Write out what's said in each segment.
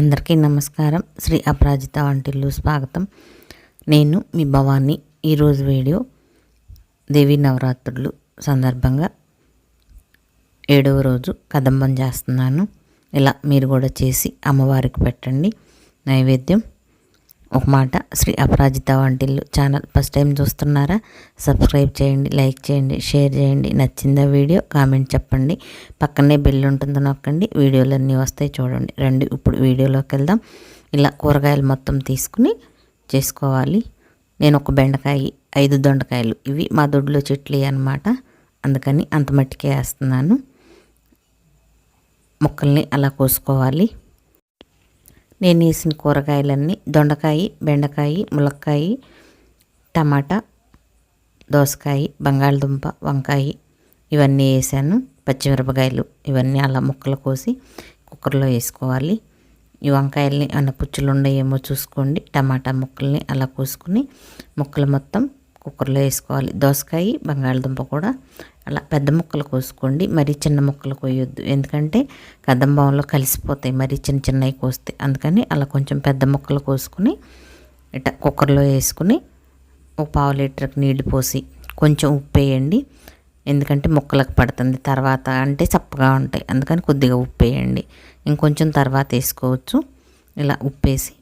అందరికీ నమస్కారం. శ్రీ అపరాజిత వంటిల్లు స్వాగతం. నేను మీ భవాని. ఈరోజు వీడియో దేవీ నవరాత్రులు సందర్భంగా ఏడవ రోజు కదంబం చేస్తున్నాను. ఇలా మీరు కూడా చేసి అమ్మవారికి పెట్టండి. నైవేద్యం ఒక మాట శ్రీ అపరాజిత వంటిల్లు ఛానల్ ఫస్ట్ టైం చూస్తున్నారా? సబ్స్క్రైబ్ చేయండి లైక్ చేయండి షేర్ చేయండి నచ్చిందా వీడియో కామెంట్ చెప్పండి. పక్కనే బెల్ ఉంటుందో నొక్కండి వీడియోలు అన్నీ వస్తాయి చూడండి. రండి ఇప్పుడు వీడియోలోకి వెళ్దాం. ఇలా కూరగాయలు మొత్తం తీసుకుని చేసుకోవాలి. నేను ఒక బెండకాయ ఐదు దొండకాయలు. ఇవి మా దొడ్లో చెట్లు అనమాట అందుకని అంత మట్టికే వేస్తున్నాను. ముక్కల్ని అలా కోసుకోవాలి. నేను వేసిన కూరగాయలన్నీ దొండకాయ బెండకాయ ములక్కాయ టమాటా దోసకాయ బంగాళదుంప వంకాయ ఇవన్నీ వేసాను. పచ్చిమిరపకాయలు ఇవన్నీ అలా ముక్కలు కోసి కుక్కర్లో వేసుకోవాలి. ఈ వంకాయల్ని అన్న పుచ్చులు ఉన్నాయేమో చూసుకోండి. టమాటా ముక్కల్ని అలా కోసుకుని ముక్కలు మొత్తం కుక్కర్లో వేసుకోవాలి. దోసకాయ బంగాళదుంప కూడా అలా పెద్ద ముక్కలు కోసుకోండి మరీ చిన్న ముక్కలు కోయొద్దు. ఎందుకంటే కదంబంలో కలిసిపోతాయి మరీ చిన్న చిన్నవి కోస్తే. అందుకని అలా కొంచెం పెద్ద ముక్కలు కోసుకుని ఇట కుక్కర్లో వేసుకుని ఒక పావు లీటర్కి నీళ్ళు పోసి కొంచెం ఉప్పు వేయండి. ఎందుకంటే ముక్కలకు పడుతుంది. తర్వాత అంటే చప్పగా ఉంటాయి. అందుకని కొద్దిగా ఉప్పు వేయండి. ఇంకొంచెం తర్వాత వేసుకోవచ్చు. ఇలా ఉప్పేసి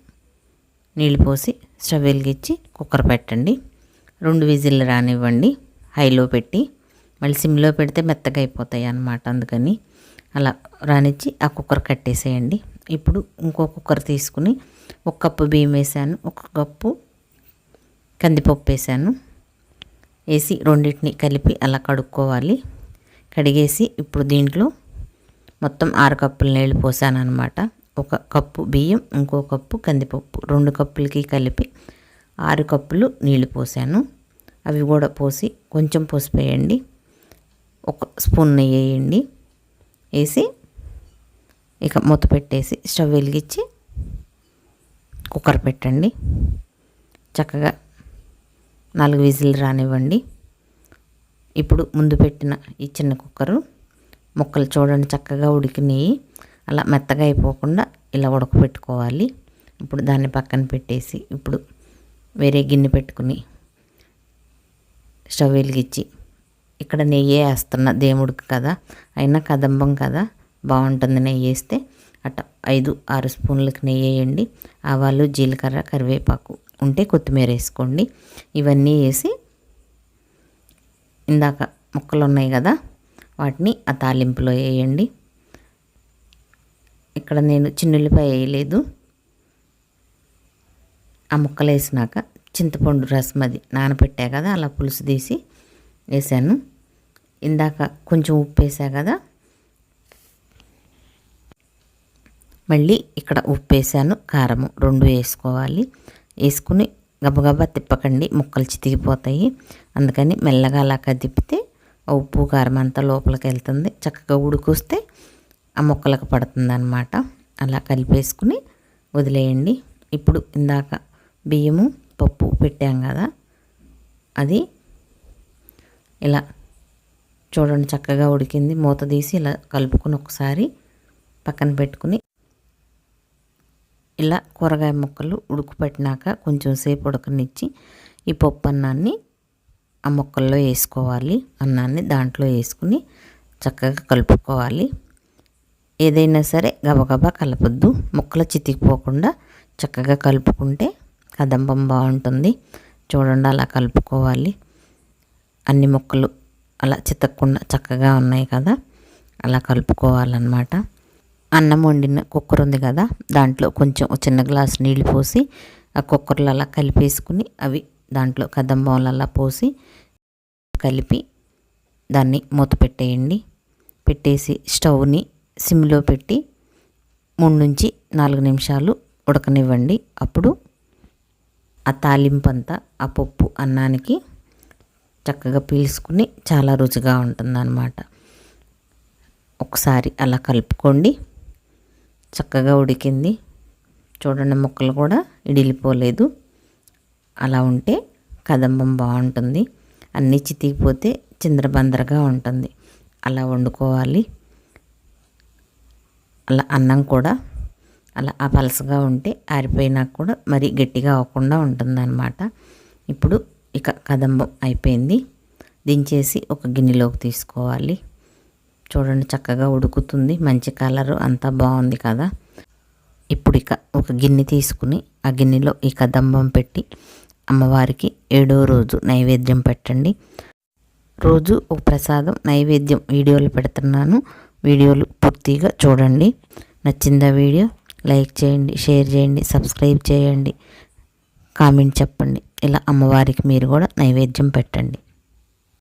నీళ్ళు పోసి స్టవ్ వెలిగించి కుక్కర్ పెట్టండి. రెండు విజిల్లు రానివ్వండి. హైలో పెట్టి మళ్ళీ సిమ్లో పెడితే మెత్తగా అయిపోతాయి అన్నమాట. అందుకని అలా రానిచ్చి ఆ కుక్కర్ కట్టేసేయండి. ఇప్పుడు ఇంకో కుక్కర్ తీసుకుని ఒక కప్పు బియ్యం వేసాను ఒక కప్పు కందిపప్పు వేసాను. వేసి రెండింటిని కలిపి అలా కడుక్కోవాలి. కడిగేసి ఇప్పుడు దీంట్లో మొత్తం ఆరు కప్పులు నీళ్ళు పోసాను అనమాట ఒక కప్పు బియ్యం ఇంకో కప్పు కందిపప్పు. రెండు కప్పులకి కలిపి ఆరు కప్పులు నీళ్ళు పోసాను. అవి కూడా పోసి కొంచెం పోసిపోయండి. ఒక స్పూన్ నెయ్యి వేయండి. వేసి ఇక మూత పెట్టేసి స్టవ్ వెలిగించి కుక్కర్ పెట్టండి. చక్కగా నాలుగు విజిల్ రానివ్వండి. ఇప్పుడు ముందు పెట్టిన ఈ చిన్న కుక్కరు ముక్కలు చూడండి చక్కగా ఉడికినాయి. అలా మెత్తగా అయిపోకుండా ఇలా ఉడకబెట్టుకోవాలి ఇప్పుడు దాన్ని పక్కన పెట్టేసి ఇప్పుడు వేరే గిన్నె పెట్టుకుని స్టవ్ వెలిగించి ఇక్కడ నెయ్యి వేస్తున్న దేవుడికి కదా. అయినా కదంబం కదా. బాగుంటుంది నెయ్యి వేస్తే. అట్ట ఐదు ఆరు స్పూన్లకు నెయ్యి వేయండి. ఆవాలు జీలకర్ర కరివేపాకు ఉంటే కొత్తిమీర వేసుకోండి. ఇవన్నీ వేసి ఇందాక ముక్కలు ఉన్నాయి కదా. వాటిని ఆ తాలింపులో వేయండి. ఇక్కడ నేను చిన్నుల్లిపాయ వేయలేదు. ఆ ముక్కలు వేసినాక చింతపండు రసం అది నానబెట్టా కదా అలా పులుసు తీసి వేసాను. ఇందాక కొంచెం ఉప్పు వేసా కదా. మళ్ళీ ఇక్కడ ఉప్పు వేసాను కారము రెండు వేసుకోవాలి. వేసుకుని గబగబా తిప్పకండి ముక్కలు చితికిపోతాయి. అందుకని మెల్లగా అలా కదిపితే ఆ ఉప్పు కారం అంతా లోపలికి వెళ్తుంది. చక్కగా ఉడికొస్తే ఆ ముక్కలకు పడుతుంది అనమాట అలా కలిపేసుకుని వదిలేయండి. ఇప్పుడు ఇందాక బియ్యము పప్పు పెట్టాం కదా. అది ఇలా చూడండి చక్కగా ఉడికింది. మూత తీసి ఇలా కలుపుకొని ఒకసారి పక్కన పెట్టుకుని ఇలా కూరగాయ ముక్కలు ఉడుకుపెట్టినాక కొంచెం సేపు ఉడకనిచ్చి ఈ పప్పు అన్నాన్ని ఆ ముక్కల్లో వేసుకోవాలి. అన్నాన్ని దాంట్లో వేసుకుని చక్కగా కలుపుకోవాలి. ఏదైనా సరే గబగబా కలపొద్దు. ముక్కలు చితికిపోకుండా చక్కగా కలుపుకుంటే కదంబం బాగుంటుంది. చూడండి అలా కలుపుకోవాలి. అన్ని ముక్కలు అలా చితక్కుండా చక్కగా ఉన్నాయి కదా. అలా కలుపుకోవాలన్నమాట. అన్నం వండిన కుక్కర్ ఉంది కదా. దాంట్లో కొంచెం చిన్న గ్లాస్ నీళ్ళు పోసి ఆ కుక్కర్లు అలా కలిపేసుకుని అవి దాంట్లో కదంబంలో అలా పోసి కలిపి దాన్ని మూత పెట్టేయండి. పెట్టేసి స్టవ్ని సిమ్లో పెట్టి మూడు నుంచి నాలుగు నిమిషాలు ఉడకనివ్వండి. అప్పుడు ఆ తాలింపు అంతా ఆ పప్పు అన్నానికి చక్కగా పీల్చుకుని చాలా రుచిగా ఉంటుందన్నమాట. ఒకసారి అలా కలుపుకోండి. చక్కగా ఉడికింది. చూడండి ముక్కలు కూడా ఇడిలిపోలేదు. అలా ఉంటే కదంబం బాగుంటుంది. అన్నీ చితికిపోతే చిందరబందరగా ఉంటుంది. అలా వండుకోవాలి. అలా అన్నం కూడా అలా ఆ పలసగా ఉంటే ఆరిపోయినా కూడా మరీ గట్టిగా అవ్వకుండా ఉంటుందన్నమాట. ఇప్పుడు ఇక కదంబం అయిపోయింది. దించేసి ఒక గిన్నెలోకి తీసుకోవాలి. చూడండి చక్కగా ఉడుకుతుంది. మంచి కలరు అంతా బాగుంది కదా. ఇప్పుడు ఇక ఒక గిన్నె తీసుకుని ఆ గిన్నెలో ఈ కదంబం పెట్టి అమ్మవారికి ఏడో రోజు నైవేద్యం పెట్టండి. రోజు ఒక ప్రసాదం నైవేద్యం వీడియోలు పెడుతున్నాను. వీడియోలు పూర్తిగా చూడండి. నచ్చిందా వీడియో? లైక్ చేయండి షేర్ చేయండి సబ్స్క్రైబ్ చేయండి. కామెంట్ చెప్పండి. ఇలా అమ్మవారికి మీరు కూడా నైవేద్యం పెట్టండి.